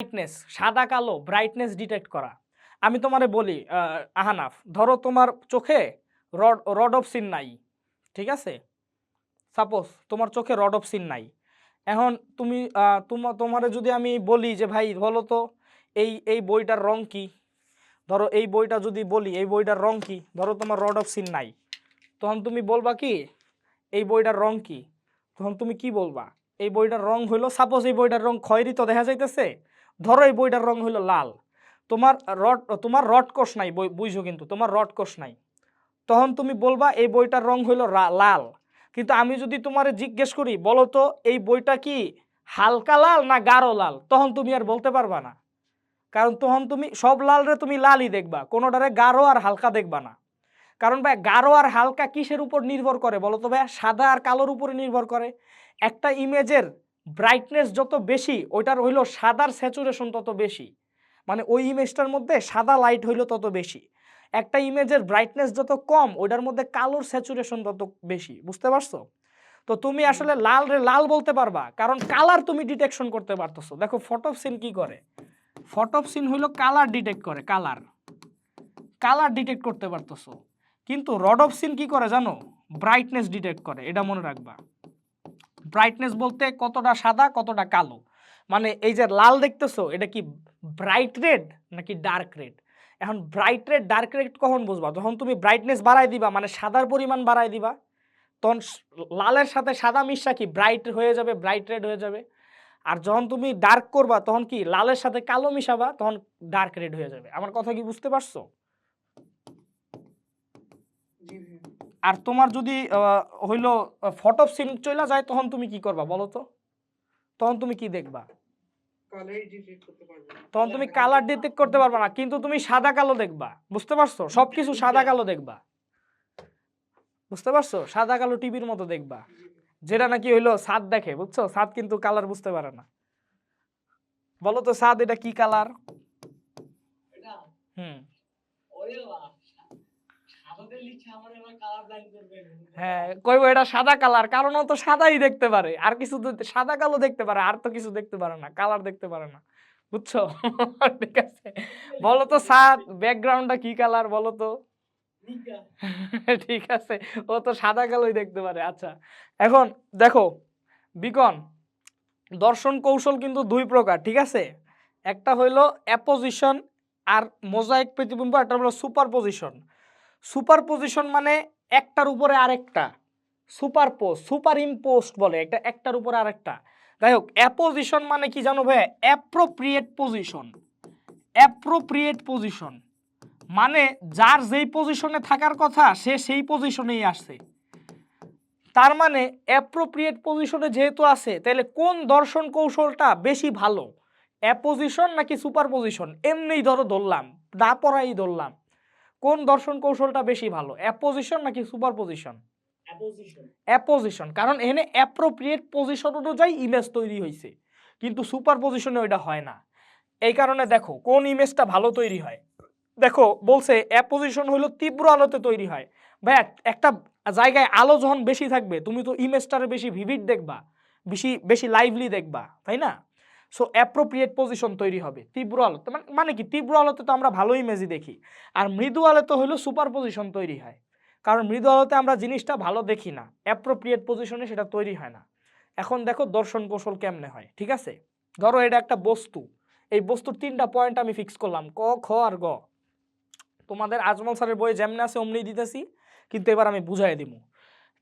Brightness সাদা কালো brightness detect করা। আমি তোমারে বলি আহ, আহানাফ ধরো তোমার চোখে রড রড অফ সিন নাই ঠিক আছে? সাপোজ তোমার চোখে রড অফ সিন নাই। এখন তুমি আহ, তোমা তোমারে যদি আমি বলি যে ভাই বলো তো এই এই বইটার রং কি? ধরো এই বইটা যদি বলি এই বইটার রং কি? ধরো তোমার রড অফ সিন নাই। তখন তুমি বলবা কি এই বইটার রং কি? তখন তুমি কি বলবা? এই বইটার রং হইল সাপোজ এই বইটার রং খয়েরি তো দেখা যাইতেছে? ধরো এই বইটার রং হইল লাল, তোমার রড তোমার রড কোষ নাই বই, বুঝো কিন্তু, তোমার রড কোষ নাই। তখন তুমি বলবা এই বইটার রং হইল লাল। কিন্তু আমি যদি তোমারে জিজ্ঞেস করি, বলো তো এই বইটা কি হালকা লাল না গাঢ় লাল? তখন তুমি আর বলতে পারবা না। কারণ তখন তুমি, সব লালরে তুমি লালই দেখবা, কোনোটারে গাঢ় আর হালকা দেখবা না। কারণ ভাই, গাঢ় আর হালকা কিসের উপর নির্ভর করে বলো তো ভাই সাদা আর কালোর উপরে নির্ভর করে। একটা ইমেজের ব্রাইটনেস যত বেশি ওইটার হইল সাদার স্যাচুরেশন তত বেশি। মানে ওই ইমেজটার মধ্যে সাদা লাইট হইল তত বেশি। একটা ইমেজের ব্রাইটনেস যত কম ওইটার মধ্যে কালোর স্যাচুরেশন তত বেশি। বুঝতে পারছ? তো তুমি আসলে লাল রে লাল বলতে পারবা কারণ কালার তুমি ডিটেকশন করতে পারতেছো। দেখো ফটো সিন কি করে? ফটো সিন হইল কালার ডিটেক্ট করে কালার কালার ডিটেক্ট করতে পারতেছো। কিন্তু রড অফ সিন কি করে জানো? ব্রাইটনেস ডিটেক্ট করে এটা মনে রাখবা। ব্রাইটনেস বলতে কতটা সাদা, কতটা কালো? মানে এই যে লাল দেখতেছো, এটা কি ব্রাইট রেড নাকি ডার্ক রেড এখন ব্রাইট রেড ডার্ক রেড কখন বুঝবা? যখন তুমি ব্রাইটনেস বাড়াই দিবা মানে সাদার পরিমাণ বাড়াই দিবা, তখন লালের সাথে সাদা মিশা কি ব্রাইট হয়ে যাবে ব্রাইট রেড হয়ে যাবে? আর যখন তুমি ডার্ক করবা, তখন কি লালের সাথে কালো মিশাবা, তখন ডার্ক রেড হয়ে যাবে। আমার কথা কি বুঝতে পারছ? আর তোমার যদি আহ, হইল ফটো সিন চলে যায় তখন তুমি কি করবা বলো তো? তখন তুমি কি দেখবা? কালারই ডিটেক্ট করতে পারবে না। তখন তুমি কালার ডিটেক্ট করতে পারবা না কিন্তু তুমি সাদা কালো দেখবা বুঝতে পারছ? সবকিছু সাদা কালো দেখবা। বুঝতে পারছ? সাদা কালো টিভির মতো দেখবা। যেটা নাকি হইল সাদ দেখে বুঝছ? সাদ কিন্তু কালার বুঝতে পারে না। বলো তো সাদ এটা কি কালার এটা হুম ওরে বাবা, সাদাতে লিখছে আমার এবার কালার ব্লাইন্ড করবে হ্যাঁ কইবো এটা সাদা কালার কারণ ও তো সাদাই দেখতে পারে। আর কিছু সাদা কালো দেখতে পারে আর তো কিছু দেখতে পারে না কালার দেখতে পারে না। বুঝছ? ঠিক আছে। বলো তো সাদ ব্যাকগ্রাউন্ডটা কি কালার বলো তো? ঠিক আছে ও তো সাদা কালোই দেখতে পারে আচ্ছা। এখন দেখো বিকন দর্শন কৌশল কিন্তু দুই প্রকার ঠিক আছে? একটা হইল অ্যাপোজিশন আর মোজাইক প্রতিবিম্ব একটা হলো সুপার পজিশন সুপার পজিশন মানে একটার উপরে আরেকটা। সুপার পোস্ট সুপার ইম্পোস্ট বলে একটা একটার উপরে আরেকটা। যাই হোক অ্যাপোজিশন মানে কি জানো ভাই? Appropriate position. Appropriate position. মানে যার যেই পজিশনে থাকার কথা, সে সেই পজিশনেই আসছে। তার মানে অ্যাপ্রোপ্রিয়েট পজিশনে যেহেতু আছে তাহলে কোন দর্শন কৌশলটা বেশি ভালো? অ্যাপোজিশন নাকি সুপার পজিশন এমনিই ধরো ধরলাম, না পড়াই ধরলাম। কোন দর্শন কৌশলটা বেশি ভালো? অ্যাপোজিশন নাকি সুপার পজিশন অ্যাপোজিশন। কারণ এখানে অ্যাপ্রোপ্রিয়েট পজিশন অনুযায়ী ইমেজ তৈরি হয়েছে কিন্তু সুপার পজিশনে ওইটা হয় না। এই কারণে দেখো কোন ইমেজটা ভালো তৈরি হয়? দেখো বলছে অ্যাপোজিশন হলো তীব্র আলোতে তৈরি হয়। ভাই একটা জায়গায় আলো যখন বেশি থাকবে তুমি তো ইমেজটারে বেশি ভিভিড দেখবা বেশি বেশি লাইভলি দেখবা তাই না? সো অ্যাপ্রোপ্রিয়েট পজিশন তৈরি হবে। তীব্র আলোতে মানে- মানে কি? তীব্র আলোতে তো আমরা ভালো ইমেজই দেখি। আর মৃদু আলোতে হলো সুপার পজিশন তৈরি হয়। কারণ মৃদু আলোতে আমরা জিনিসটা ভালো দেখি না। অ্যাপ্রোপ্রিয়েট পজিশনে সেটা তৈরি হয় না। এখন দেখো দর্শন কৌশল কেমনে হয়, ঠিক আছে? ধরো এটা একটা বস্তু। এই বস্তুর তিনটা পয়েন্ট আমি ফিক্স করলাম, ক, খ আর গ। তোমাদের আজমল স্যারের বইয়ে যেমনি আছে অমনি দিতেছি, কিন্তু এবার আমি বুঝাই দিব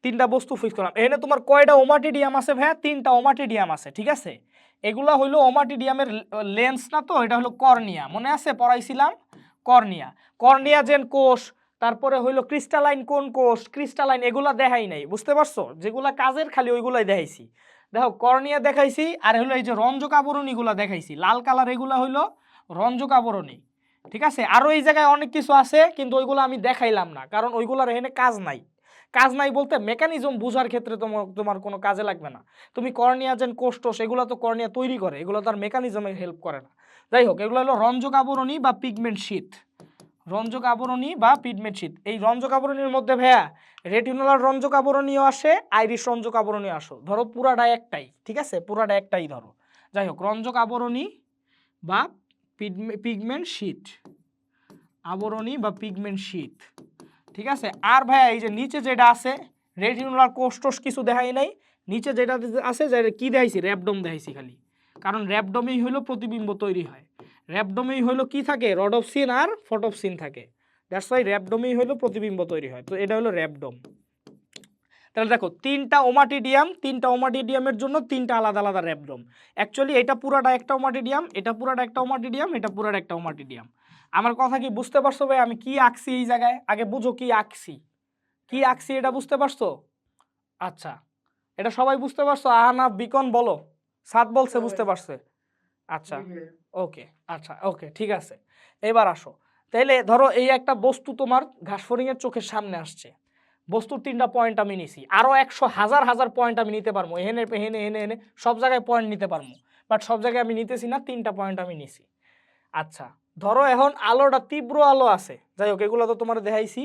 তিনটা বস্তু ফিক্স করলাম। এখানে তোমার কয়টা ওমাটিডিয়াম আছে ভাইয়া? তিনটা ওমাটিডিয়াম আছে, ঠিক আছে? এগুলা হইল ওমাটিডিয়ামের লেন্স না তো, এটা হলো কর্নিয়া। মনে আছে? পড়াইছিলাম? কর্নিয়া। কর্নিয়া জেন কোষ, তারপরে হইল ক্রিস্টালাইন কোন কোষ, ক্রিস্টালাইন এগুলা দেখাই নাই, বুঝতে পারছ? যেগুলা কাজের খালি ওইগুলাই দেখাইছি। দেখো, কর্নিয়া দেখাইছি, আর হলো এই যে রঞ্জক আবরণীগুলা দেখাইছি, লাল কালার এগুলা হইল রঞ্জক আবরণী ঠিক আছে? আরও এই জায়গায় অনেক কিছু আছে, কিন্তু ওইগুলো আমি দেখাইলাম না, কারণ ওইগুলোর এখানে কাজ নাই। কাজ নাই বলতে মেকানিজম বোঝার ক্ষেত্রে তোমার তোমার কোনো কাজে লাগবে না। তুমি কর্নিয়া যেন কোষ্ঠ সেগুলো তো কর্নিয়া তৈরি করে, এগুলো তার মেকানিজমে হেল্প করে না। যাই হোক, এগুলো হলো রঞ্জক আবরণী বা পিগমেন্ট শীত রঞ্জক আবরণী বা পিগমেন্ট শীত এই রঞ্জক আবরণীর মধ্যে ভাইয়া রেটিনোলার রঞ্জক আবরণীয় আসে আইরিশ রঞ্জক আবরণী আসো। ধরো পুরাটা একটাই, ঠিক আছে? পুরাটা একটাই ধরো। যাই হোক, রঞ্জক আবরণী বা পিগমেন্ট শীট আবরণী বা পিগমেন্ট শীট ঠিক আছে? আর ভাইয়া, এই যে নিচে যেটা আছে রেটিনুলার কোষ্টোস কিছু দেখাই নাই। নিচে যেটা আছে, যে কী দেখাইছি? র্যাপডম দেখাইছি খালি। কারণ র্যাপডমেই হলো প্রতিবিম্ব তৈরি হয়। র্যাপডমেই হইল কি থাকে? রডপসিন আর ফটোপসিন থাকে। দ্যাটস ওয়াই র্যাপডমেই হলো প্রতিবিম্ব তৈরি হয়। তো এটা হলো র্যাপডোম তাহলে দেখো, তিনটা ওমাটিডিয়াম, তিনটা ওমাটিডিয়ামের জন্য তিনটা আলাদা আলাদা র্যাপডোম অ্যাকচুয়ালি এটা পুরাটা একটা ওমাটিডিয়াম, এটা পুরাটা একটা ওমাটিডিয়াম, এটা পুরাটা একটা ওমাটিডিয়াম। আমার কথা কি বুঝতে পারছ ভাই? আমি কি আঁকছি এই জায়গায়? আগে বুঝো কি আঁকছি। কি আঁকছি এটা বুঝতে পারছ? আচ্ছা এটা সবাই বুঝতে পারছ? আহানা বিকন বলো। সাত বলছে, বুঝতে পারছে? আচ্ছা ওকে আচ্ছা ওকে, ঠিক আছে। এবার আসো। তাইলে ধরো এই একটা বস্তু তোমার ঘাসফড়িংয়ের চোখের সামনে আসছে। বস্তুর তিনটা পয়েন্ট আমি নিছি। আরও একশো হাজার হাজার পয়েন্ট আমি নিতে পারব। এহেনে হেনে হেনে হেনে সব জায়গায় পয়েন্ট নিতে পারব। বাট সব জায়গায় আমি নিতেছি না, তিনটা পয়েন্ট আমি নিছি। আচ্ছা ধরো এখন আলোটা তীব্র আলো আছে। যাই হোক, এগুলো তো তোমার দেখাইছি।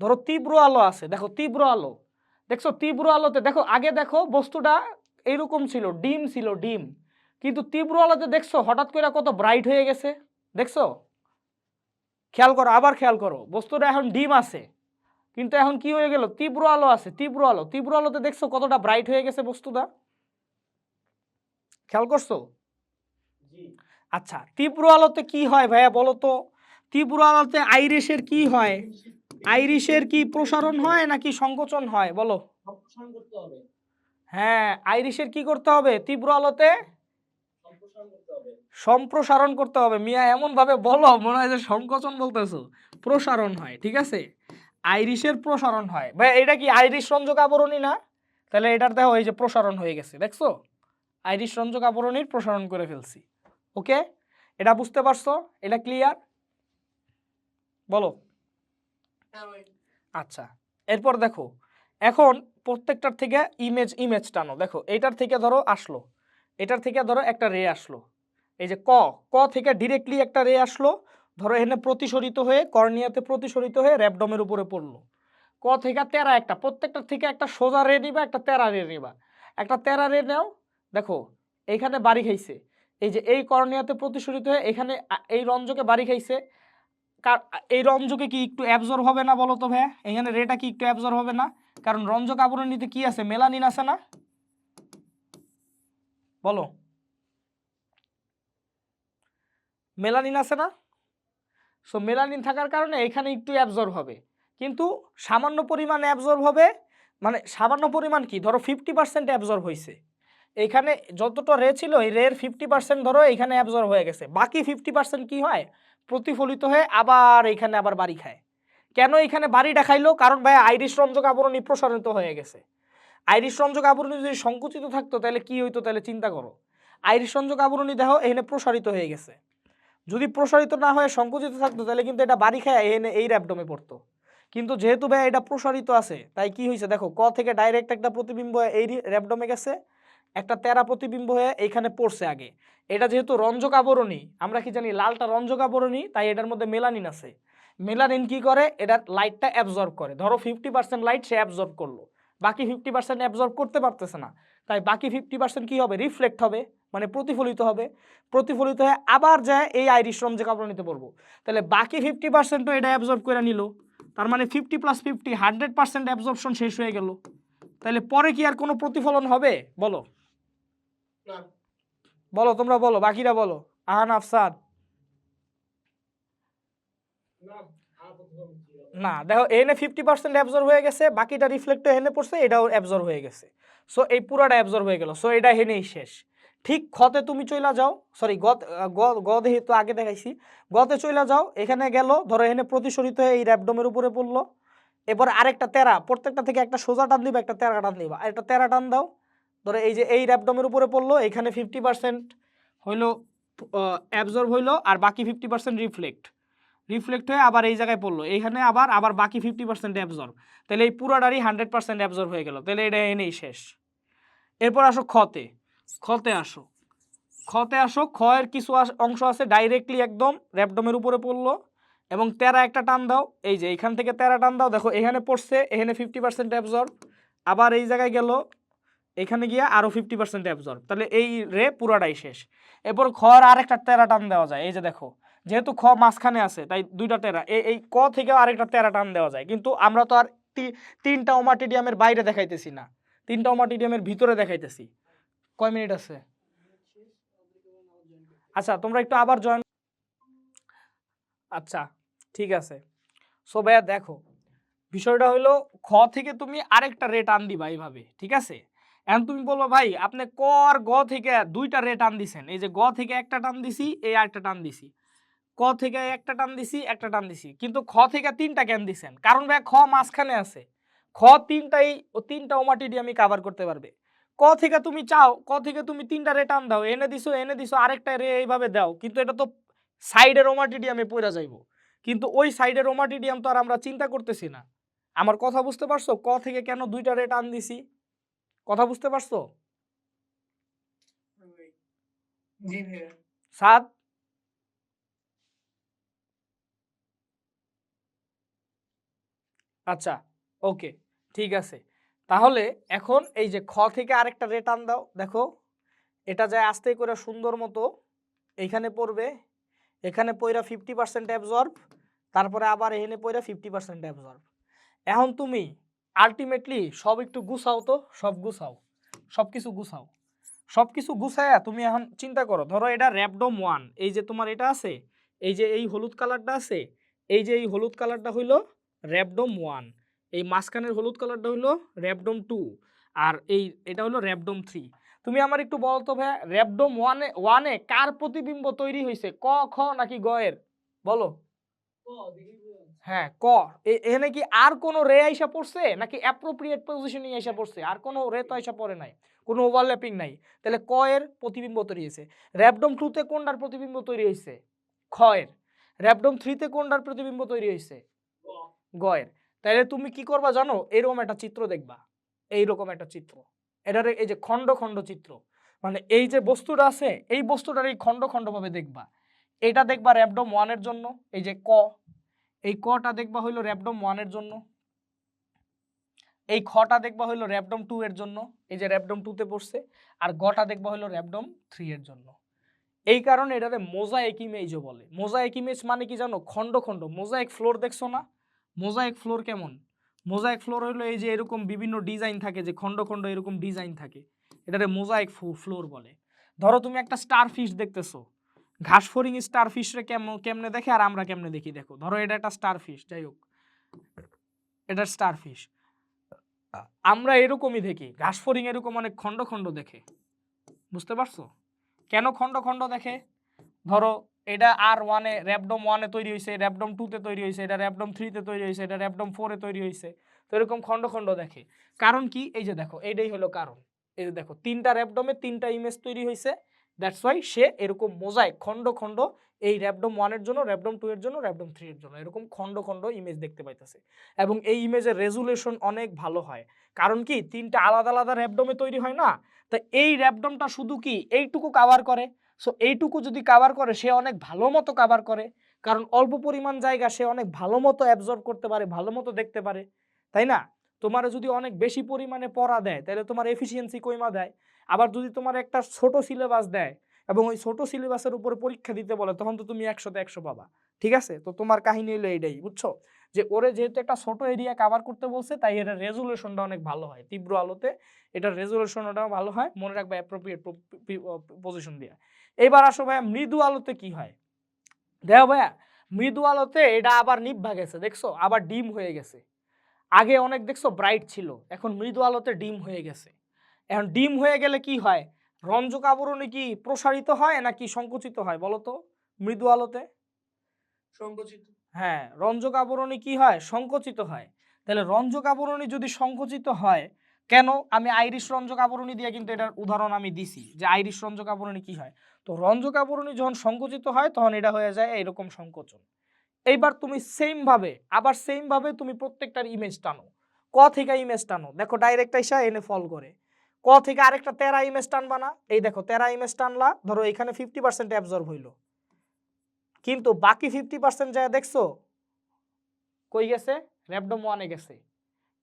ধরো তীব্র আলো আছে। দেখো, তীব্র আলো। দেখছ, তীব্র আলোতে, দেখো, আগে দেখো বস্তুটা এইরকম ছিল, ডিম ছিল, ডিম। কিন্তু তীব্র আলোতে দেখছ, হঠাৎ করে কত ব্রাইট হয়ে গেছে। দেখছ? খেয়াল করো, আবার খেয়াল করো। বস্তুটা এখন ডিম আছে। কিন্তু এখন কি হয়ে গেল? তীব্র আলো আছে তীব্র আলো। তীব্র আলোতে দেখছ কতটা ব্রাইট হয়ে গেছে বস্তুটা খেয়াল করছ? আচ্ছা তীব্র আলোতে কি হয় ভাইয়া বলো তো? তীব্র আলোতে আইরিশের কি হয়? আইরিশের কি প্রসারণ হয় নাকি সংকোচন হয়? বলো। সম্প্রসারণ করতে হবে। হ্যাঁ আইরিশের কি করতে হবে? তীব্র আলোতে সম্প্রসারণ করতে হবে। মিয়া এমন ভাবে বলো মনে হয় যে সংকোচন বলতেছো। প্রসারণ হয় ঠিক আছে? আইরিশের প্রসারণ হয়। ভাই এটা কি আইরিশ রঞ্জক আবরণী না? তাহলে এটার দেখো এই যে প্রসারণ হয়ে গেছে, দেখছ? আইরিশ রঞ্জক আবরণীর প্রসারণ করে ফেলছি। ওকে? এটা বুঝতে পারছ? এটা ক্লিয়ার বলো। আচ্ছা এরপর দেখো, এখন প্রত্যেকটার থেকে ইমেজ ইমেজ টানো। দেখো এইটার থেকে ধরো আসলো, এটার থেকে ধরো একটা রে আসলো। এই যে ক ক থেকে ডিরেক্টলি একটা রে আসলো ধরো এখানে প্রতিসরিত হয়ে কর্নিয়াতে প্রতিসরিত হয়ে র্যাপডমের উপরে পড়ল। ক থেকে তেরা একটা, প্রত্যেকটা থেকে একটা সোজা রে নিবা, একটা তেরা রে নিবা। একটা তেরা রে নাও, দেখো, এইখানে বাড়ি খাইছে। এই যে এই কর্নিয়াতে প্রতিসরিত হয়ে এখানে এই রঞ্জকে বাড়ি খাইছে। কার, এই রঞ্জকে কি একটু অ্যাবজর্ব হবে না বলো তো ভাইয়া? এখানে রেটা কি একটু অ্যাবজর্ব হবে না? কারণ রঞ্জক আবরণীতে কি আছে? মেলানিন আছে না? বলো। মেলানিন আছে না? সো মেলানিন থাকার কারণে এখানে একটু অ্যাবজর্ব হবে। কিন্তু সামান্য পরিমাণ অ্যাবজর্ব হবে মানে সামান্য পরিমাণ কি? ধরো ফিফটি পার্সেন্ট অ্যাবজর্ব হয়েছে এখানে যতটা রে ছিল, এই রের ফিফটি পার্সেন্ট ধরো এখানে অ্যাবজর্ব হয়ে গেছে। বাকি ফিফটি পার্সেন্ট কী হয়? প্রতিফলিত হয়ে আবার এখানে আবার বাড়ি খায়। কেন এখানে বাড়িটা খাইলো? কারণ ভাই আইরিশ রঞ্জক আবরণী প্রসারিত হয়ে গেছে। আইরিশ রঞ্জক আবরণী যদি সংকুচিত থাকতো, তাহলে কি হইতো? তাহলে চিন্তা করো। আইরিশ রঞ্জক আবরণী দেহ এখানে প্রসারিত হয়ে গেছে। যদি প্রসারিত না হয়ে সংকুচিত থাকতো, তাহলে কিন্তু এটা বাড়ি খায় এনে এই র্যাপডমে পড়তো। কিন্তু যেহেতু ভাই এটা প্রসারিত আছে, তাই কি হয়েছে দেখো, ক থেকে ডাইরেক্ট একটা প্রতিবিম্ব এই র্যাপডমে গেছে, একটা তেরা প্রতিবিম্ব হয়ে এইখানে পড়ছে আগে। এটা যেহেতু রঞ্জক আবরণী, আমরা কি জানি লালটা রঞ্জক আবরণী, তাই এটার মধ্যে মেলানিন আছে। মেলানিন কি করে? এটা লাইটটা অ্যাবজর্ব করে। ধরো ফিফটি পার্সেন্ট লাইট সে অ্যাবজর্ব করল। বাকি ফিফটি পার্সেন্ট অ্যাবজর্ব করতে পারতেছে না। তাই বাকি ফিফটি পার্সেন্ট কী হবে? রিফ্লেক্ট হবে। মানে প্রতিফলিত হবে। প্রতিফলিত হয়ে আবার যায় এই আইরিশ রঞ্জক নিতে পড়ব তাহলে বাকি ফিফটি পার্সেন্টও এটা অ্যাবজর্ব করে নিল। তার মানে fifty plus fifty hundred percent absorption শেষ হয়ে গেল। তাহলে পরে কি আর কোনো প্রতিফলন হবে? বলো। বলো তোমরা বলো বাকিরা বলো। আহান আফসাদ না দেখো এনে ফিফটি পার্সেন্ট অ্যাবজর্ব হয়ে গেছে বাকিটা রিফ্লেক্ট এনে পড়ছে এটাও অ্যাবজর্ব হয়ে গেছে। সো এই পুরাটা অ্যাবজর্ব হয়ে গেল। সো এটা হেনেই শেষ। ঠিক খতে তুমি চইলা যাও সরি গত গ- গ দেহি তো আগে দেখাইছি গতে চইলা যাও, এখানে গেল, ধরো এখানে প্রতিসরিত হয়ে এই র্যাপডমের উপরে পড়ল এবার আরেকটা তেরা, প্রত্যেকটা থেকে একটা সোজা টান দিবা, একটা তেরা টান দিবা একটা তেরা টান দাও, ধরো এই যে এই র্যাপডমের উপরে পড়ল, এখানে ফিফটি পার্সেন্ট হইল অ্যাবজর্ব হইল, আর বাকি ফিফটি পার্সেন্ট রিফ্লেক্ট রিফ্লেক্ট হয়ে আবার এই জায়গায় পড়ল, এইখানে আবার আবার বাকি ফিফটি পার্সেন্ট অ্যাবজর্ব তাহলে এই পুরাটারই হান্ড্রেড পার্সেন্ট অ্যাবজর্ব হয়ে গেল, তাহলে এটা এনেই শেষ, এরপর আসো খতে খতে আসো। খতে আসো খয়ের কিছু অংশ আছে ডাইরেক্টলি একদম র্যাপডমের উপরে পড়ল, এবং তেরা একটা টান দাও, এই যে এখান থেকে তেরা টান দাও, দেখো এখানে পড়ছে, এখানে ফিফটি পার্সেন্ট অ্যাবজর্ব আবার এই জায়গায় গেল, এখানে গিয়ে আরও ফিফটি পার্সেন্ট অ্যাবজর্ব তাহলে এই রে পুরাটাই শেষ। এরপর খর আরেকটা টেরা টান দেওয়া যায়, এই যে দেখো, যেহেতু খ মাঝখানে আছে, তাই দুইটা টেরা এই এই ক থেকে আরেকটা টেরা টান দেওয়া যায়, কিন্তু আমরা তো আর তিনটা ওমাটিডিয়ামের বাইরে দেখাইতেছি না, তিনটা ওমাটিডিয়ামের ভিতরে দেখাইতেছি। কয় মিনিট আছে? আচ্ছা তোমরা একটু আবার জয়েন আচ্ছা ঠিক আছে। সো ভাইয়া দেখো, বিষয়টা হলো খ থেকে তুমি আরেকটা রেট আন দিবা এইভাবে ঠিক আছে? এখন তুমি বলব, ভাই, আপনি ক আর গ থেকে দুইটা রেট আন দিছেন এই যে গ থেকে একটা টান দিছি, এই আরেকটা টান দিছি। ক থেকে একটা টান দিছি, একটা টান দিছি। কিন্তু খ থেকে তিনটা কেন দিছেন? কারণ ভাই খ মাঝখানে আছে। খ তিনটাই, ও তিনটা ওমাটিডি আমি কাভার করতে পারবে। ক থেকে তুমি চাও ক থেকে তুমি তিনটা রে টান দাও এনে দিছো এনে দিছো আরেকটা রে এইভাবে দাও। কিন্তু এটা তো সাইডের ওমাটিডিয়ামে পড়ে যাইবো। কিন্তু ওই সাইডের ওমাটিডিয়াম তো আর আমরা চিন্তা করতেছি না। আমার কথা বুঝতে পারছ? ক থেকে কেন দুইটা রে টান দিছি? কথা বুঝতে পারছ? সাত। আচ্ছা ওকে ঠিক আছে। তাহলে এখন এই যে খ থেকে আরেকটা রে টান দাও। দেখো, এটা যায় আস্তে করে সুন্দর মতো এইখানে পড়বে। এখানে পইরা ফিফটি পার্সেন্ট অ্যাবজর্ব তারপরে আবার এখানে পইরা ফিফটি পার্সেন্ট অ্যাবজর্ব এখন তুমি আলটিমেটলি সব একটু গুছাও তো, সব গুছাও সব কিছু গুছাও। সব কিছু গুছায়া তুমি এখন চিন্তা করো, ধরো এটা র্যাপডোম ওয়ান এই যে তোমার এটা আছে, এই যে এই হলুদ কালারটা আছে, এই যে এই হলুদ কালারটা হইল র্যাপডোম ওয়ান এই মাঝখানের হলুদ কালারটা হলো র্যাপডোম টু আর এই এটা হলো র্যাপডোম থ্রি তুমি আমার একটু বলো তো ভাইয়া র্যাপডোম ওয়ানে ওয়ানে কার প্রতিবিম্ব তৈরি হয়েছে ক খ নাকি গ এর? বলো। হ্যাঁ ক। এখানে কি আর কোনো রে আইসা পড়ছে? নাকি অ্যাপ্রোপ্রিয়েট পজিশনে আইসা পড়ছে? আর কোনো রে তো আইসা পড়ে নাই। কোনো ওভারল্যাপিং নাই। তাহলে ক এর প্রতিবিম্ব তৈরি হয়েছে র্যাপডোম টুতে কোনটার প্রতিবিম্ব তৈরি হয়েছে খ এর। র্যাপডোম থ্রিতে কোনটার প্রতিবিম্ব তৈরি হয়েছে ও, তাহলে তুমি কি করবা জানো? এরকম একটা চিত্র দেখবা। এইরকম একটা চিত্র। এটার এই যে খণ্ড খণ্ড চিত্র। মানে এই যে বস্তুটা আছে, এই বস্তুটার এই খণ্ড খণ্ড ভাবে দেখবা। এটা দেখবা র্যাপডোম ওয়ানের জন্য, এই যে ক। এই কটা দেখবা হইল র্যাপডম ওয়ানের জন্য। এই খটা দেখবা হইল র্যাপডোম টু এর জন্য, এই যে র্যাপডোম টুতে পড়ছে। আর গটা দেখবা হইল র্যাপডোম থ্রি এর জন্য। এই কারণে এটারে মোজাইক ইমেজও বলে। মোজাইক ইমেজ মানে কি জানো? খণ্ড খণ্ড। মোজাইক ফ্লোর দেখছ না? মোজাইক ফ্লোর কেমন? মোজাইক ফ্লোর হলো এই যে এরকম বিভিন্ন ডিজাইন থাকে যে খণ্ড খণ্ড এরকম ডিজাইন থাকে। এটারে মোজাইক ফ্লোর বলে। ধরো তুমি একটা স্টার ফিশ দেখতেছো। ঘাস ফরিং স্টার ফিশরে কেমন কেমনে দেখে আর আমরা কেমনে দেখি দেখো। ধরো এটা একটা স্টার ফিশ যাই হোক। এটা স্টার ফিশ আমরা এরকমই দেখি। ঘাস ফরিং এরকম অনেক খণ্ড খণ্ড দেখে। বুঝতে পারছ? কেন খণ্ড খণ্ড দেখে? ধরো এটা আর ওয়ানে র্যাপডম ওয়ানে তৈরি হয়েছে র্যাপডম টুতে তৈরি হয়েছে এটা র্যাপডম থ্রিতে তৈরি হয়েছে এটা র্যাপডম ফোরে তৈরি হয়েছে তো এরকম খণ্ড খণ্ড দেখে। কারণ কি? এই যে দেখো, এইটাই হলো কারণ। এই যে দেখো, তিনটা র্যাপডমে তিনটা ইমেজ তৈরি হয়েছে দ্যাটস ওয়াই সে এরকম মোজাইক খণ্ড খণ্ড এই র্যাপডম ওয়ানের জন্য র্যাপডম টু এর জন্য র্যাপডম থ্রি এর জন্য এরকম খণ্ড খণ্ড ইমেজ দেখতে পাইতেছে। এবং এই ইমেজের রেজুলেশন অনেক ভালো হয়। কারণ কি? তিনটা আলাদা আলাদা র্যাপডমে তৈরি হয় না? তা এই র্যাপডমটা শুধু কি? এইটুকু কাভার করে। সো এইটুকু যদি কাভার করে, সে অনেক ভালো মতো কাভার করে। কারণ অল্প পরিমাণ জায়গা সে অনেক ভালো মতো অ্যাবজর্ব করতে পারে, ভালো মতো দেখতে পারে। তাই না? তোমার যদি অনেক বেশি পরিমাণে পড়া দেয় তাহলে তোমার এফিসিয়েন্সি কইমা দেয়। আবার যদি তোমার একটা ছোট সিলেবাস দেয় এবং ওই ছোট সিলেবাসের উপরে পরীক্ষা দিতে বলে, তখন তো তুমি একশোতে একশো পাবা। ঠিক আছে? তো তোমার কাহিনী হলো এটাই, বুঝছ? যে ওরে যেহেতু একটা ছোট এরিয়া কাভার করতে বলছে, তাই এটার রেজুলেশনটা অনেক ভালো হয়। তীব্র আলোতে এটার রেজুলেশনটাও ভালো হয়, মনে রাখবা অ্যাপ্রোপ্রিয়েট পজিশন দিয়ে। এইবার আসো ভাইয়া, মৃদু আলোতে কি হয়? দেখো ভাইয়া, মৃদু আলোতে এটা আবার নিভা গেছে, দেখছ? আবার ডিম হয়ে গেছে। আগে অনেক, দেখছ? ব্রাইট ছিল, এখন মৃদু আলোতে ডিম হয়ে গেছে। এখন ডিম হয়ে গেলে কি হয়? রঞ্জক আবরণী কি প্রসারিত হয় নাকি সংকুচিত হয় বলো তো মৃদু আলোতে? সংকুচিত। হ্যাঁ রঞ্জক আবরণী কি হয়? সংকুচিত হয়। তাহলে রঞ্জক আবরণী যদি সংকুচিত হয় কেন? আমি আইরিশ রঞ্জক আবরণী দিয়ে কিন্তু এটার উদাহরণ আমি দিছি যে আইরিশ রঞ্জক আবরণী কি হয়? তো রঞ্জক আবরণী যখন সংকুচিত হয় তখন এটা হয়ে যায় এরকম সংকোচন। এইবার তুমি সেম ভাবে আবার সেম ভাবে তুমি প্রত্যেকটার ইমেজ টানো। ক থেকে ইমেজ টানো? দেখো ডাইরেক্ট আইসা এনে ফল করে। ক থেকে আরেকটা তেরা ইমেজ টানবা এই দেখো, তেরা ইমেজ টানলা, ধরো এখানে ফিফটি পার্সেন্ট অ্যাবজর্ব হইল। কিন্তু বাকি ফিফটি পার্সেন্ট যা দেখছ, কই গেছে? র্যাপডম ওয়ানে গেছে।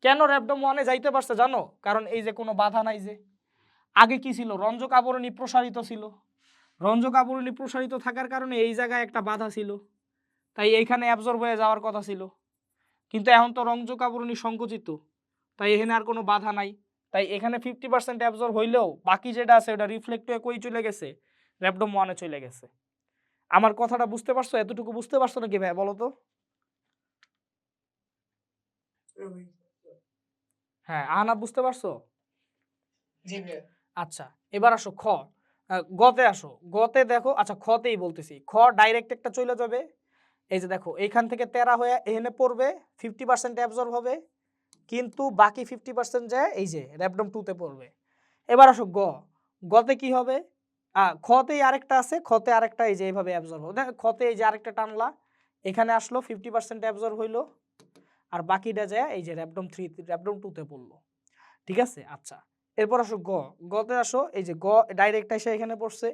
কেন র্যাপডম ওয়ানে যাইতে পারছে জানো? কারণ এই যে কোনো বাধা নাই যে। আগে কি ছিল? রঞ্জক আবরণী প্রসারিত ছিল। রঞ্জক আবরণী প্রসারিত থাকার কারণে এই জায়গায় একটা বাধা ছিল। তাই এইখানে অ্যাবজর্ব হয়ে যাওয়ার কথা ছিল। কিন্তু এখন তো রঞ্জক আবরণী সংকুচিত। তাই এখানে আর কোনো বাধা নাই। তাই এখানে ফিফটি পার্সেন্ট অ্যাবজর্ব হইলেও বাকি যেটা আছে ওটা রিফ্লেক্ট হয়ে কই চলে গেছে? র্যাপডোম ওয়ানে চলে গেছে। আমার কথাটা বুঝতে পারছ? এতটুকু বুঝতে পারছ নাকি ভাই? বলো তো। হ্যাঁ আহনা বুঝতে পারছ? আচ্ছা এবার আসো খ। গতে আসো। গতে দেখো আচ্ছা খতেই বলতেছি। খ ডাইরেক্ট একটা চলে যাবে। এই যে দেখো এইখান থেকে তেরা হয়ে এখানে পড়বে ফিফটি পার্সেন্ট অ্যাবজর্ব হবে। কিন্তু বাকি ফিফটি পার্সেন্ট যায় এই যে র্যাপডম টুতে পড়বে। এবার আসো গ। গতে কি হবে? খতেই আরেকটা আছে খতে আরেকটা এই যে, এইভাবে অ্যাবজর্ব হবে। খতে এই যে আরেকটা টানলা, এখানে আসলো ফিফটি পার্সেন্ট অ্যাবজর্ব হইল। আর বাকিটা যায় এই যে র্যাপডম থ্রি র্যাপডম টুতে পড়ল। ঠিক আছে? আচ্ছা এরপর আসো গ। গতে আসো, এই যে, গ ডাইরেক্ট এসে এখানে পড়ছে।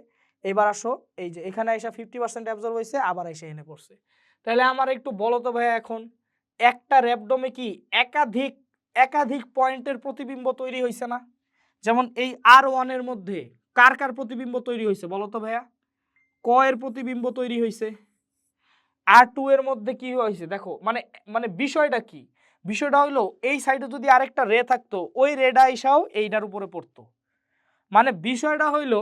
এবার আসো, এই যে, এখানে এসে ফিফটি পার্সেন্ট অ্যাবজর্ব হয়েছে আবার এসে এখানে পড়ছে। তাহলে আমার একটু বলো তো ভাই এখন। একটা র্যাপডমে কি একাধিক একাধিক পয়েন্টের প্রতিবিম্ব তৈরি হয়েছে না? যেমন এই আর ওয়ানের মধ্যে কার কার প্রতিবিম্ব তৈরি হয়েছে বলো তো ভাইয়া? ক এর প্রতিবিম্ব তৈরি হয়েছে আর টু এর মধ্যে কি হয়েছে দেখো মানে মানে বিষয়টা কি? বিষয়টা হইল এই সাইডে যদি আরেকটা রে থাকতো, ওই রেডা এসাও এইটার উপরে পড়তো। মানে বিষয়টা হইল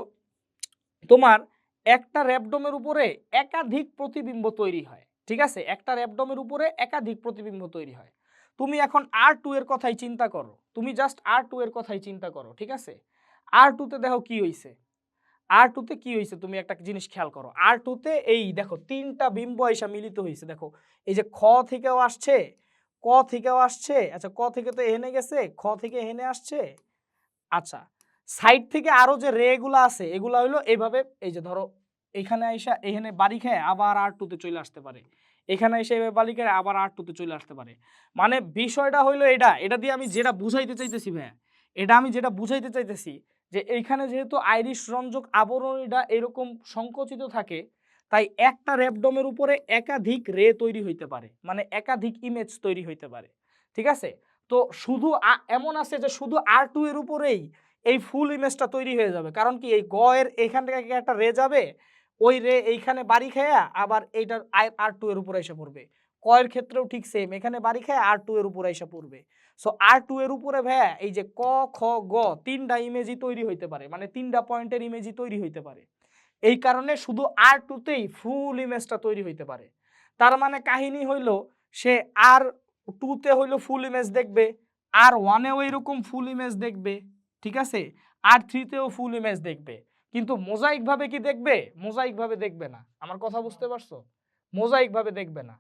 তোমার একটা র্যাপডোমের উপরে একাধিক প্রতিবিম্ব তৈরি হয়। ঠিক আছে? একটা র্যাপডোমের উপরে একাধিক প্রতিবিম্ব তৈরি হয়। তুমি এখন আর টু এর কথাই চিন্তা করো। তুমি জাস্ট আর টু এর কথাই চিন্তা করো, ঠিক আছে? আর টুতে দেখো কি হইছে? আর টুতে কি হয়েছে তুমি একটা জিনিস খেয়াল করো। আর টুতে এই দেখো তিনটা বিম্ব এসে মিলিত হয়েছে দেখো, এই যে খ থেকেও আসছে, ক থেকেও আসছে আচ্ছা ক থেকে তো এহেনে গেছে, খ থেকে এহেনে আসছে আচ্ছা সাইড থেকে আরও যে রেগুলো আছে, এগুলা হইল এইভাবে, এই যে ধরো এখানে আইসা এখানে বাড়ি খেয়ে আবার আর টুতে চলে আসতে পারে। এখানে এসে বাড়ি খেয়ে আবার আর টুতে চলে আসতে পারে। মানে বিষয়টা হইল এটা এটা দিয়ে আমি যেটা বুঝাইতে চাইতেছি ভাইয়া, এটা আমি যেটা বুঝাইতে চাইতেছি যে এইখানে যেহেতু আইরিশ রঞ্জক আবরণীটা এরকম সংকুচিত থাকে, তাই একটা র্যাপডমের উপরে একাধিক রে তৈরি হইতে পারে মানে একাধিক ইমেজ তৈরি হইতে পারে, ঠিক আছে? তো শুধু এমন আছে যে শুধু আর টু এর উপরেই এই ফুল ইমেজটা তৈরি হয়ে যাবে। কারণ কি এই গ এর এইখান থেকে একটা রে যাবে ওই রে এইখানে বাড়ি খেয়ে আবার এইটার আর টু এর উপরে এসে পড়বে। ক এর ক্ষেত্রেও ঠিক সেম এখানে বাড়ি খেয়ে আর টু এর উপরে এসে পড়বে। সো আর টু এর উপরে ভ্যা এই যে ক, খ, গ তিনটা ইমেজই তৈরি হইতে পারে মানে তিনটা পয়েন্টের ইমেজই তৈরি হইতে পারে। এই কারণে শুধু আর টুতেই ফুল ইমেজটা তৈরি হইতে পারে। তার মানে কাহিনী হইল, সে আর টুতে হইল ফুল ইমেজ দেখবে আর ওয়ানেও এরকম ফুল ইমেজ দেখবে, ঠিক আছে? আর থ্রিতেও ফুল ইমেজ দেখবে। কিন্তু মোজাইক ভাবে কি দেখবে? মোজাইক ভাবে দেখবে না। আমার কথা বুঝতে পারছ? মোজাইক ভাবে দেখবে না।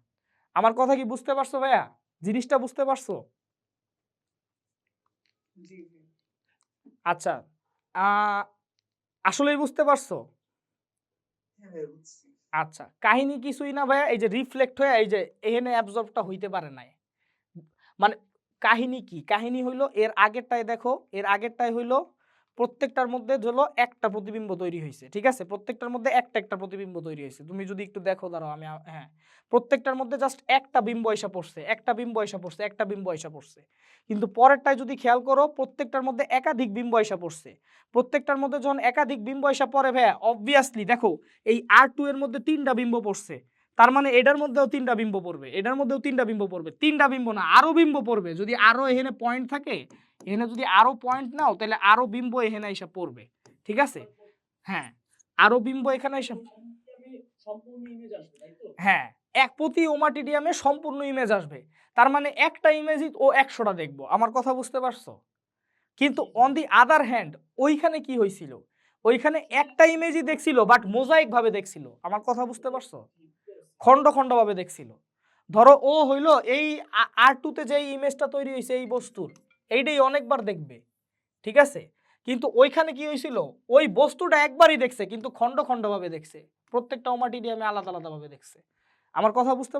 আমার কথা কি বুঝতে পারছ ভাইয়া? জিনিসটা বুঝতে পারছ? আচ্ছা আহ, আসলেই বুঝতে পারছ? হ্যাঁ বুঝছি। আচ্ছা কাহিনী কিছুই না ভাইয়া এই যে রিফ্লেক্ট হয়ে এই যে এখানে অ্যাবজর্বটা হইতে পারে নাই। মানে কাহিনী কি? কাহিনী হইল এর আগেরটাই দেখো এর আগেরটাই হইল প্রত্যেকটার মধ্যে হলো একটা প্রতিবিম্ব তৈরি হয়েছে, ঠিক আছে? প্রত্যেকটার মধ্যে একটা একটা প্রতিবিম্ব তৈরি হয়েছে। তুমি যদি একটু দেখো, দাঁড়াও, আমি হ্যাঁ। প্রত্যেকটার মধ্যে জাস্ট একটা বিম্ব এসে পড়ছে, একটা বিম্ব এসে পড়ছে, একটা বিম্ব এসে পড়ছে। কিন্তু পরেরটায় যদি খেয়াল করো, প্রত্যেকটার মধ্যে একাধিক বিম্ব এসে পড়ছে। প্রত্যেকটার মধ্যে যখন একাধিক বিম্ব এসে পড়ে, ভাইয়া অবভিয়াসলি দেখো, এই আর টু এর মধ্যে তিনটা বিম্ব পড়ছে। তার মানে এটার মধ্যেও তিনটা বিম্ব পড়বে, এটার মধ্যেও তিনটা বিম্ব পড়বে। তিনটা বিম্ব না আরও বিম্ব পড়বে। যদি আরও এখানে পয়েন্ট থাকে এখানে যদি আরও পয়েন্ট নাও, তাহলে আরও বিম্ব এখানে এসে পড়বে, ঠিক আছে? হ্যাঁ আরও বিম্ব এখানে এসে হ্যাঁ এক প্রতি ওমাটিডিয়ামে সম্পূর্ণ ইমেজ আসবে, তার মানে একটা ইমেজই ও একশোটা দেখব, আমার কথা বুঝতে পারছ? কিন্তু অন দি আদার হ্যান্ড ওইখানে কি হয়েছিল ওইখানে একটা ইমেজই দেখছিল বাট মোজাইক ভাবে দেখছিল, আমার কথা বুঝতে পারছ? খণ্ড খণ্ড ভাবে দেখছিল। ধরো ও হইল এই আর টুতে যে ইমেজটা তৈরি হয়েছে এই বস্তুর এইটাই অনেকবার দেখবে, ঠিক আছে? কিন্তু ওইখানে কি হয়েছিল ওই বস্তুটা একবারই দেখছে, কিন্তু খণ্ড খন্ড ভাবে দেখছে। প্রত্যেকটা ওমাটিডিয়ামে আলাদা আলাদা ভাবে দেখছে। আমার কথা বুঝতে